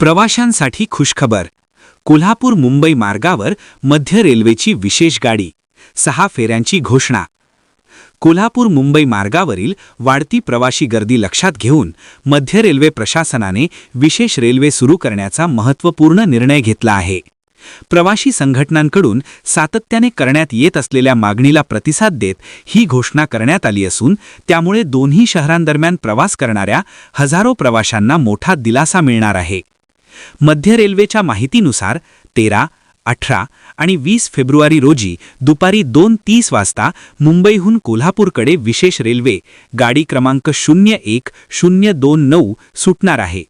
प्रवाशांसाठी खुशखबर. कोल्हापूर मुंबई मार्गावर मध्य रेल्वेची विशेष गाडी. सहा फेऱ्यांची घोषणा. कोल्हापूर मुंबई मार्गावरील वाढती प्रवाशी गर्दी लक्षात घेऊन मध्य रेल्वे प्रशासनाने विशेष रेल्वे सुरू करण्याचा महत्त्वपूर्ण निर्णय घेतला आहे. प्रवाशी संघटनांकडून सातत्याने करण्यात येत असलेल्या मागणीला प्रतिसाद देत ही घोषणा करण्यात आली असून त्यामुळे दोन्ही शहरांदरम्यान प्रवास करणाऱ्या हजारो प्रवाशांना मोठा दिलासा मिळणार आहे. मध्य रेल्वेच्या माहितीनुसार तेरा अठरा आणि वीस फेब्रुवारी रोजी दुपारी दोन तीस वाजता मुंबईहून कोल्हापूरकडे विशेष रेल्वे गाडी क्रमांक शून्य एक शून्य दोन नऊ सुटणार आहे.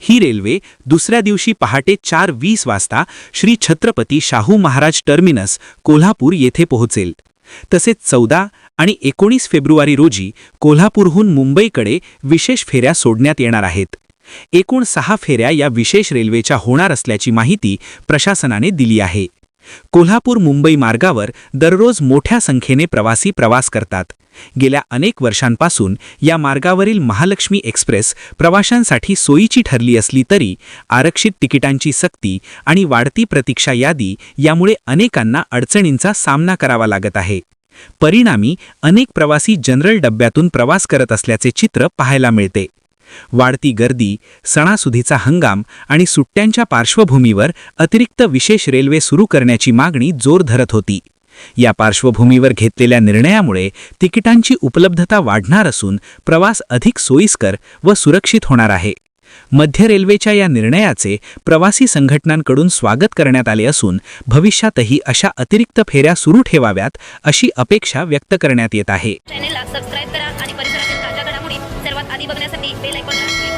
ही रेल्वे दुसऱ्या दिवशी पहाटे चार वीस वाजता श्री छत्रपती शाहू महाराज टर्मिनस कोल्हापूर येथे पोहोचेल. तसेच चौदा आणि एकोणीस फेब्रुवारी रोजी कोल्हापूरहून मुंबईकडे विशेष फेऱ्या सोडण्यात येणार आहेत. एकूण सहा फेऱ्या या विशेष रेल्वेच्या होणार असल्याची माहिती प्रशासनाने दिली आहे. कोल्हापूर मुंबई मार्गावर दररोज मोठ्या संख्येने प्रवासी प्रवास करतात. गेल्या अनेक वर्षांपासून या मार्गावरील महालक्ष्मी एक्सप्रेस प्रवाशांसाठी सोयीची ठरली असली तरी आरक्षित तिकिटांची सक्ती आणि वाढती प्रतीक्षा यादी यामुळे अनेकांना अडचणींचा सामना करावा लागत आहे. परिणामी अनेक प्रवासी जनरल डब्यातून प्रवास करत असल्याचे चित्र पाहायला मिळते. वाढती गर्दी सणासुदीचा हंगाम आणि सुट्ट्यांच्या पार्श्वभूमीवर अतिरिक्त विशेष रेल्वे सुरू करण्याची मागणी जोर धरत होती. या पार्श्वभूमीवर घेतलेल्या निर्णयामुळे तिकिटांची उपलब्धता वाढणार असून प्रवास अधिक सोयीस्कर व सुरक्षित होणार आहे. मध्य रेल्वेच्या या निर्णयाचे प्रवासी संघटनांकडून स्वागत करण्यात आले असून भविष्यातही अशा अतिरिक्त फेऱ्या सुरू ठेवाव्यात अशी अपेक्षा व्यक्त करण्यात येत आहे. कधी बघण्यासाठी बेल ऐकून